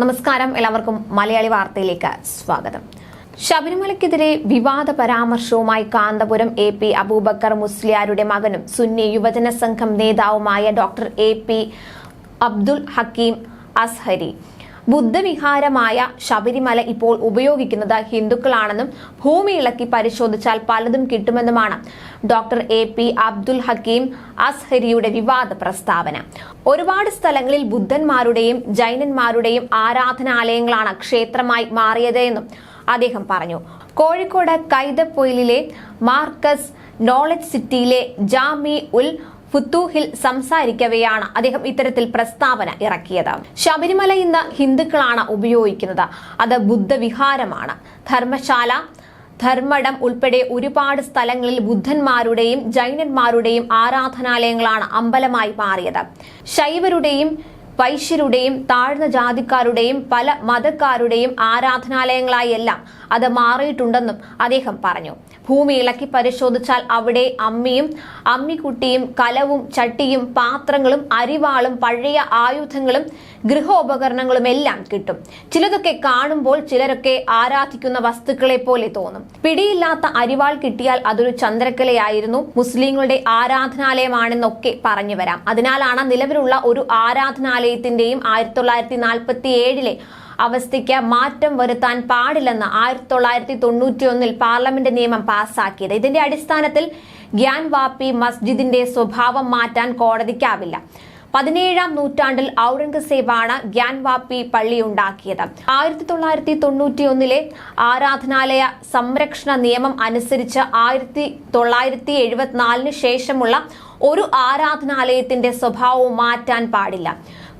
നമസ്കാരം. എല്ലാവർക്കും മലയാളി വാർത്തയിലേക്ക് സ്വാഗതം. ശബരിമലയ്ക്കെതിരെ വിവാദ പരാമർശവുമായി കാന്തപുരം എ പി അബൂബക്കർ മുസ്ലിയാരുടെ മകനും സുന്നി യുവജന സംഘം നേതാവുമായ doctor A P Abdul Hakeem Azhari. ബുദ്ധവിഹാരമായ Sabarimala ഇപ്പോൾ ഉപയോഗിക്കുന്നത് ഹിന്ദുക്കളാണെന്നും ഭൂമി ഇളക്കി പരിശോധിച്ചാൽ പലതും കിട്ടുമെന്നുമാണ് doctor A P Abdul Hakeem അസ്ഹരിയുടെ വിവാദ പ്രസ്താവന. ഒരുപാട് സ്ഥലങ്ങളിൽ ബുദ്ധന്മാരുടെയും ജൈനന്മാരുടെയും ആരാധനാലയങ്ങളാണ് ക്ഷേത്രമായി മാറിയത് എന്നും അദ്ദേഹം പറഞ്ഞു. കോഴിക്കോട് കൈതപ്പൊയിലിലെ മാർക്കസ് നോളജ് സിറ്റിയിലെ ജാമി ഉൽ ഫുത്തൂഹിൽ സംസാരിക്കവെയാണ് അദ്ദേഹം ഇത്തരത്തിൽ പ്രസ്താവന ഇറക്കിയത്. ശബരിമല ഇന്ന് ഹിന്ദുക്കളാണ് ഉപയോഗിക്കുന്നത്. അത് ബുദ്ധവിഹാരമാണ്. ധർമ്മശാല ധർമ്മടം ഉൾപ്പെടെ ഒരുപാട് സ്ഥലങ്ങളിൽ ബുദ്ധന്മാരുടെയും ജൈനന്മാരുടെയും ആരാധനാലയങ്ങളാണ് അമ്പലമായി മാറിയത്. ശൈവരുടെയും വൈശ്യരുടെയും താഴ്ന്ന ജാതിക്കാരുടെയും പല മതക്കാരുടെയും ആരാധനാലയങ്ങളായി എല്ലാം അത് മാറിയിട്ടുണ്ടെന്നും അദ്ദേഹം പറഞ്ഞു. ഭൂമി ഇളക്കി പരിശോധിച്ചാൽ അവിടെ അമ്മിയും അമ്മിക്കുട്ടിയും കലവും ചട്ടിയും പാത്രങ്ങളും അരിവാളും പഴയ ആയുധങ്ങളും ഗൃഹോപകരണങ്ങളും എല്ലാം കിട്ടും. ചിലതൊക്കെ കാണുമ്പോൾ ചിലരൊക്കെ ആരാധിക്കുന്ന വസ്തുക്കളെ പോലെ തോന്നും. പിടിയില്ലാത്ത അരിവാൾ കിട്ടിയാൽ അതൊരു ചന്ദ്രക്കലയായിരുന്നു. മുസ്ലിങ്ങളുടെ ആരാധനാലയമാണെന്നൊക്കെ പറഞ്ഞു വരാം. അതിനാലാണ് നിലവിലുള്ള ഒരു ആരാധനാലയത്തിന്റെയും ആയിരത്തി തൊള്ളായിരത്തി നാൽപ്പത്തി ഏഴിലെ അവസ്ഥയ്ക്ക് മാറ്റം വരുത്താൻ പാടില്ലെന്ന് ആയിരത്തി തൊള്ളായിരത്തി തൊണ്ണൂറ്റി ഒന്നിൽ പാർലമെന്റ് നിയമം പാസാക്കിയത് ഇതിന്റെ അടിസ്ഥാനത്തിൽ ഗ്യാൻ വാപ്പി മസ്ജിദിന്റെ സ്വഭാവം മാറ്റാൻ കോടതിക്കാവില്ല. പതിനേഴാം നൂറ്റാണ്ടിൽ ഔറംഗസേബാണ് ഗ്യാൻവാപ്പി പള്ളി ഉണ്ടാക്കിയത് ആയിരത്തി തൊള്ളായിരത്തി തൊണ്ണൂറ്റി ഒന്നിലെ ആരാധനാലയ സംരക്ഷണ നിയമം അനുസരിച്ച് ആയിരത്തി തൊള്ളായിരത്തി എഴുപത്തിനാലിന് ശേഷമുള്ള ഒരു ആരാധനാലയത്തിന്റെ സ്വഭാവവും മാറ്റാൻ പാടില്ല.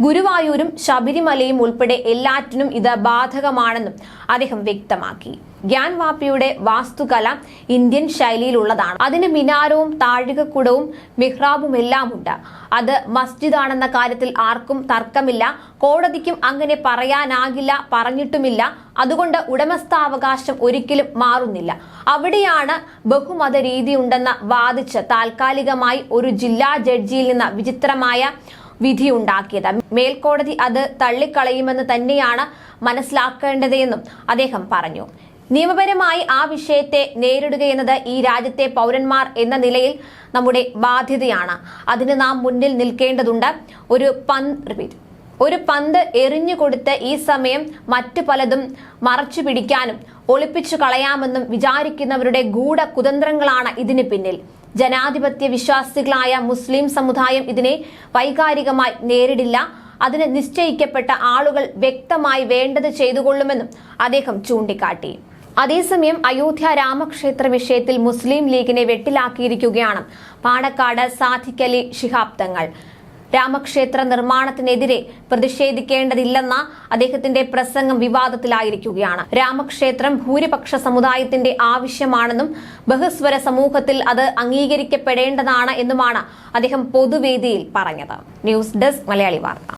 ഗുരുവായൂരും ശബരിമലയും ഉൾപ്പെടെ എല്ലാറ്റിനും ഇത് ബാധകമാണെന്നും അദ്ദേഹം വ്യക്തമാക്കി. ഗ്യാൻ വാപ്പിയുടെ വാസ്തുകല ഇന്ത്യൻ ശൈലിയിലുള്ളതാണ്. അതിന് മിനാരവും താഴികക്കുടവും മിഹ്റാബും എല്ലാം ഉണ്ട് അത് മസ്ജിദാണെന്ന കാര്യത്തിൽ ആർക്കും തർക്കമില്ല. കോടതിക്കും അങ്ങനെ പറയാനാകില്ല പറഞ്ഞിട്ടുമില്ല. അതുകൊണ്ട് ഉടമസ്ഥാവകാശം ഒരിക്കലും മാറുന്നില്ല. അവിടെയാണ് ബഹുമത രീതിയുണ്ടെന്ന് വാദിച്ച് താൽക്കാലികമായി ഒരു ജില്ലാ ജഡ്ജിയിൽ നിന്ന് വിചിത്രമായ വിധിയുണ്ടാക്കിയത്. മേൽക്കോടതി അത് തള്ളിക്കളയുമെന്ന് തന്നെയാണ് മനസ്സിലാക്കേണ്ടതെന്നും അദ്ദേഹം പറഞ്ഞു. നിയമപരമായി ആ വിഷയത്തെ നേരിടുകയെന്നത് ഈ രാജ്യത്തെ പൗരന്മാർ എന്ന നിലയിൽ നമ്മുടെ ബാധ്യതയാണ്. അതിന് നാം മുന്നിൽ നിൽക്കേണ്ടതുണ്ട്. ഒരു പന്ത് റിപ്പീറ്റ് ഒരു പന്ത് എറിഞ്ഞു കൊടുത്ത് ഈ സമയം മറ്റു പലതും മറച്ചു പിടിക്കാനും ഒളിപ്പിച്ചു കളയാമെന്നും വിചാരിക്കുന്നവരുടെ ഗൂഢ കുതന്ത്രങ്ങളാണ് ഇതിന് പിന്നിൽ. ജനാധിപത്യ വിശ്വാസികളായ മുസ്ലിം സമുദായം ഇതിനെ വൈകാരികമായി നേരിടില്ല. അതിന് നിശ്ചയിക്കപ്പെട്ട ആളുകൾ വ്യക്തമായി വേണ്ടത് ചെയ്തുകൊള്ളുമെന്നും അദ്ദേഹം ചൂണ്ടിക്കാട്ടി. അതേസമയം അയോധ്യ രാമക്ഷേത്ര വിഷയത്തിൽ മുസ്ലിം ലീഗിനെ വെട്ടിലാക്കിയിരിക്കുകയാണ്. പാണക്കാട് സാധിക്കലി ശിഹാബ് തങ്ങൾ രാമക്ഷേത്ര നിർമ്മാണത്തിനെതിരെ പ്രതിഷേധിക്കേണ്ടതില്ലെന്ന അദ്ദേഹത്തിന്റെ പ്രസംഗം വിവാദത്തിലായിരിക്കുകയാണ്. രാമക്ഷേത്രം ഭൂരിപക്ഷ സമുദായത്തിന്റെ ആവശ്യമാണെന്നും ബഹുസ്വര സമൂഹത്തിൽ അത് അംഗീകരിക്കപ്പെടേണ്ടതാണ് എന്നുമാണ് അദ്ദേഹം പൊതുവേദിയിൽ പറഞ്ഞത്. ന്യൂസ് ഡെസ്ക് മലയാളി വാർത്ത.